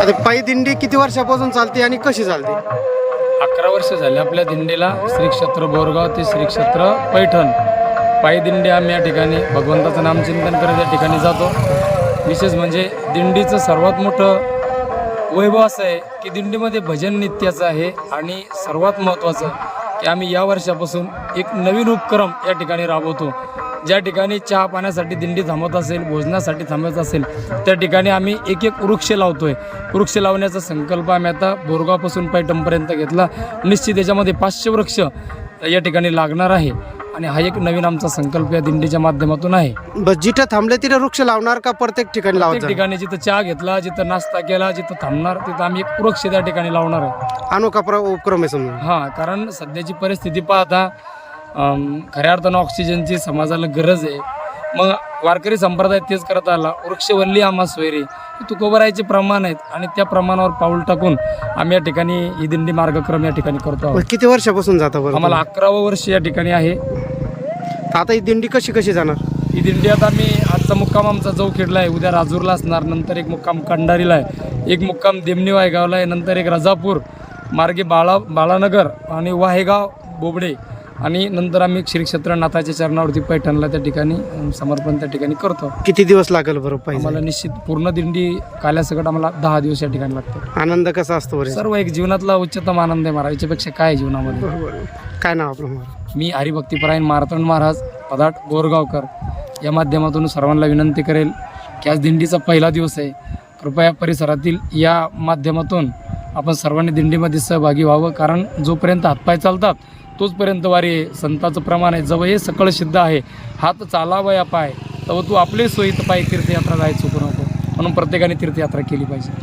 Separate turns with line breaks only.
आता पायी दिंडी किती वर्षापासून चालते आणि कशी चालते?
अकरा वर्ष झाले आपल्या दिंडीला. श्री क्षेत्र बोरगाव ते श्री क्षेत्र पैठण. पायी दिंडी आम्ही या ठिकाणी भगवंताचं नामचिंतन करत या ठिकाणी जातो. विशेष म्हणजे दिंडीचं सर्वात मोठं वैभव असं आहे की दिंडीमध्ये भजन नित्याचं आहे आणि सर्वात महत्त्वाचं की आम्ही या वर्षापासून एक नवीन उपक्रम या ठिकाणी राबवतो. ज्या ठिकाणी चहा पाण्यासाठी दिंडी थांबत असेल भोजनासाठी थांबत असेल त्या ठिकाणी आम्ही एक एक वृक्ष लावतोय. वृक्ष लावण्याचा संकल्प आम्ही आता बोरगावपासून पैठणपर्यंत घेतला. निश्चित याच्यामध्ये पाचशे वृक्ष या ठिकाणी लागणार आहे. आणि हा एक नवीन आमचा संकल्प या दिंडीच्या माध्यमातून आहे.
बस जिथं थांबले तिथे वृक्ष लावणार का प्रत्येक ठिकाणी लावत जाणार?
ठिकाणी जिथं चहा घेतला जिथं नाश्ता केला जिथं थांबणार तिथं आम्ही एक वृक्ष त्या ठिकाणी लावणार आहे.
अनोखा उपक्रम आहे समजा.
हां कारण सध्याची परिस्थिती पाहता खऱ्या अर्थानं ऑक्सिजनची समाजाला गरज आहे. मग वारकरी संप्रदाय तेच करत आला. वृक्षवल्ली आम्हा सोयरे तुकोबरायचे प्रमाण आहेत आणि त्या प्रमाणावर पाऊल टाकून आम्ही या ठिकाणी ही दिंडी मार्गक्रम या ठिकाणी करतो
किती वर्षापासून जाता
आम्हाला अकरावं वर्ष या ठिकाणी आहे.
आता ही दिंडी कशी कशी जाणार?
ही दिंडी आता आम्ही आजचा मुक्काम आमचा चौखेडला आहे उद्या राजूरला असणार नंतर एक मुक्काम कंडारीला आहे एक मुक्काम देमणी वायगावला आहे नंतर एक रजापूर मार्गे बाळा बाळानगर आणि वाहेगाव बोबडे आणि नंतर आम्ही श्री क्षेत्रनाथाच्या चरणावरती पैठणला त्या ठिकाणी समर्पण त्या ठिकाणी करतो.
किती दिवस लागेल बरं पाहिजे
आम्हाला निश्चित पूर्ण दिंडी काल्यासकट आम्हाला दहा दिवस या ठिकाणी लागतो
आनंद कसा असतो
सर्व एक जीवनातला उच्चतम आनंद आहे महाराज याच्यापेक्षा काय जीवनामध्ये?
काय नाव आपलं
मी हरिभक्तीपरायण मारतंड महाराज पदाट बोरगावकर या माध्यमातून सर्वांना विनंती करेल की आज दिंडीचा पहिला दिवस आहे. कृपया परिसरातील या माध्यमातून आपण सर्वांनी दिंडीमध्ये सहभागी व्हावं कारण जोपर्यंत हातपाय चालतात तोचपर्यंत वारी संताचं प्रमाण आहे. जवळ हे सकळ सिद्ध आहे. हात चालावया पाय. तव तू आपले सोयीत पाय तीर्थयात्रा जायचं नको. म्हणून प्रत्येकाने तीर्थयात्रा केली पाहिजे.